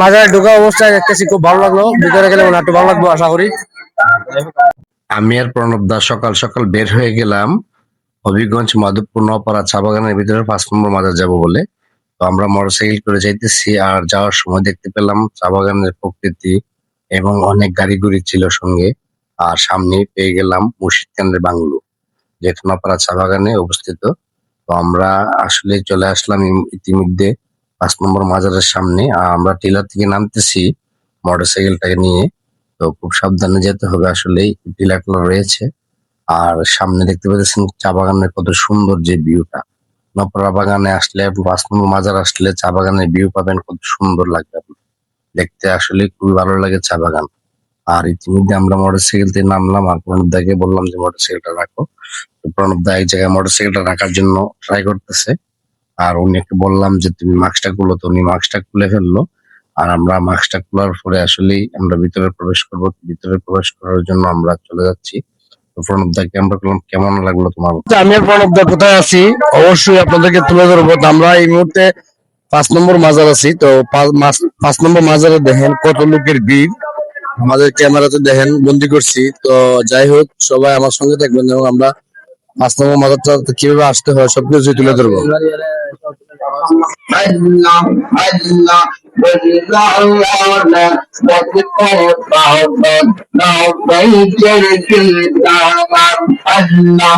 মাজারে ঢোকা অবস্থায় দেখতেছি, খুব ভালো লাগল। ভিতরে গেলে মনে একটু ভালো লাগবে, আশা করি। আমি আর প্রণব দা সকাল সকাল বের হয়ে গেলাম হবিগঞ্জ মাধবপুর নপাড়া চা বাগানের ভিতরে, পাঁচ নম্বর মাজার যাব বলে। তো আমরা মোটরসাইকেল করে যাইতেছি আর যাওয়ার সময় দেখতে পেলাম চা বাগানের প্রকৃতি এবং অনেক গাড়ি গুড়ি ছিল সঙ্গে। আর সামনে পেয়ে গেলাম মুর্শিদ কেন্দ্রের বাংলো যেটা নপাড়া চা বাগানে অবস্থিত। তো আমরা আসলে চলে আসলাম ইতিমধ্যে পাঁচ নম্বর মাজারের সামনে। আমরা টিলার থেকে নামতেছি মোটরসাইকেলটাকে নিয়ে। তো খুব সাবধানে যেতে হবে আসলে টিলাগুলো রয়েছে। আর সামনে দেখতে পাচ্ছেন চা বাগানের কত সুন্দর যে ভিউটা। নপরা বাগানে আসলে, পাঁচ নম্বর মাজার আসলে চা বাগানের ভিউ পাবেন, কত সুন্দর লাগবে। দেখতে আসলে খুবই ভালো লাগে চা বাগান। আর ইতিমধ্যে আমরা মোটরসাইকেল থেকে নামলাম, আর প্রণব দাকে বললাম যে, মোটরসাইকেলটা রাখো। প্রণব দা এক জায়গায় মোটরসাইকেলটা রাখার জন্য ট্রাই করতেছে। আর উনিকে বললাম যে, তুমি মাস্কটা খুলো। তো উনি মাস্কটা খুলে ফেলল। আর আমরা মাস্কটা খোলার পরে আসলেই আমরা ভিতরে প্রবেশ করব। ভিতরে প্রবেশ করার জন্য আমরা চলে যাচ্ছি। তো প্রণব দাকে আমরা বললাম, কেমন লাগল তোমার? আমি আর প্রণব দা কোথায় আছি? অবশ্যই আপনাদেরকে তুলে ধরবো। আমরা এই মুহূর্তে পাঁচ নম্বর মাজার আছি। তো পাঁচ নম্বর মাজারে দেখেন কত লোকের ভিড়। আমাদের ক্যামেরাতে দেখেন, বন্দি করছি। তো যাই হোক, সবাই আমার সঙ্গে থাকবেন এবং আমরা পাঁচ নম্বর মাজারটা কীভাবে আসতে হয় সবকিছু তুলে ধরবো Allah,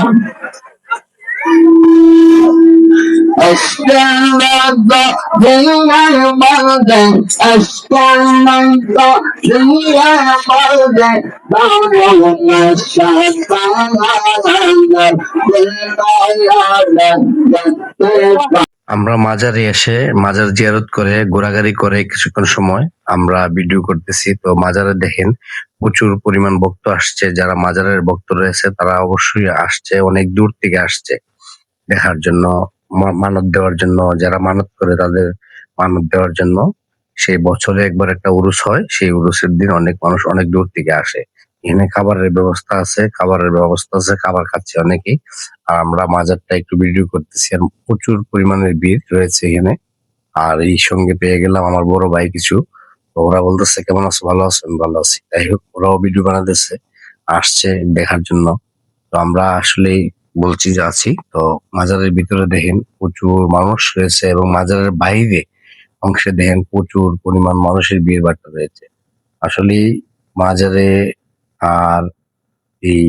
Allah, Allah, Allah. أستمد من المرض أستمد من المرض بعضهم الشيطان আমরা মাজারে এসে মাজার জিয়ারত করে ঘোরাঘুরি করে কিছুক্ষণ সময় আমরা ভিডিও করতেছি তো মাজারে দেখেন প্রচুর পরিমাণ ভক্ত আসছে যারা মাজারের ভক্ত রয়েছে তারা অবশ্যই আসছে অনেক দূর থেকে আসছে দেখার জন্য মা- মানত দেওয়ার জন্য, যারা মানত করে তাদের মানত দেওয়ার জন্য সেই বছরে একবার একটা উরুস হয়। সেই উরুসের দিন অনেক মানুষ অনেক দূর থেকে আসে। এখানে খাবারের ব্যবস্থা আছে, খাবারের ব্যবস্থা আছে, খাবার খাচ্ছে অনেকেই। আর আমরা মাজারটা একটু ভিডিও করতেছি, আর প্রচুর পরিমাণের ভিড় রয়েছে এখানে। আর এই সঙ্গে পেয়ে গেলাম আমার বড় ভাই কিছু। ওরা বলতেছে, কেমন আছো? ভালো আছো? আমি ভালো আছি। যাই হোক, ওরাও ভিডিও বানাতেছে, আসছে দেখার জন্য। তো আমরা আসলেই বলছি যে আছি। তো মাজারের ভিতরে দেখেন প্রচুর মানুষ রয়েছে এবং মাজারের বাইরে অংশে দেখেন প্রচুর পরিমাণ মানুষের ভিড় বাড়তে রয়েছে। আসলে মাজারে আর এই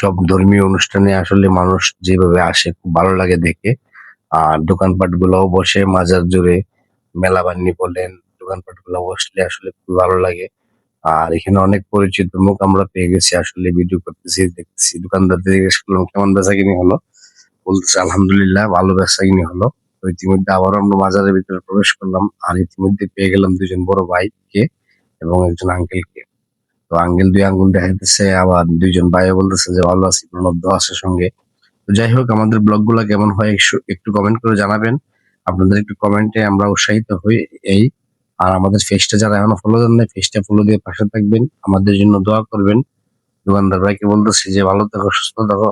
সব ধর্মীয় অনুষ্ঠানে আসলে মানুষ যেভাবে আসে, খুব ভালো লাগে দেখে। আর দোকানপাট গুলাও বসে মাজার জুড়ে মেলা বান্নি বলেন দোকানপাটগুলো বসলে আসলে খুব ভালো লাগে। আর এখানে অনেক পরিচিত মুখ আমরা পেয়ে গেছি, আসলে ভিডিও করতেছি, দেখতেছি। দোকানদারদের জিজ্ঞেস করলাম, কেমন বেচা কিনি হলো? বলতেছে, আলহামদুলিল্লাহ, ভালো বেচা কিনি হলো। তো ইতিমধ্যে আবার আমরা মাজারের ভিতরে প্রবেশ করলাম আর ইতিমধ্যে পেয়ে গেলাম দুজন বড় ভাইকে এবং একজন আঙ্কেলকে তো আঙ্কেল দুই আঙ্গুল দেখাইতেছে, আবার দুইজন ভাইও বলতেছে যে, ভালো আছি, প্রণব দা আছে সঙ্গে। তো যাই হোক, আমাদের ব্লগগুলা কেমন হয় একটু কমেন্ট করে জানাবেন। আপনাদের একটু কমেন্টে আমরা উৎসাহিত হই এই আর আমাদের ফেসটা যারা এখনও ফলো দেন নাই ফেসটা ফলো দিয়ে পাশে থাকবেন। আমাদের জন্য দোয়া করবেন। দোকানদার ভাইকে বলতেছি যে, ভালো থাকো, সুস্থ থাকো।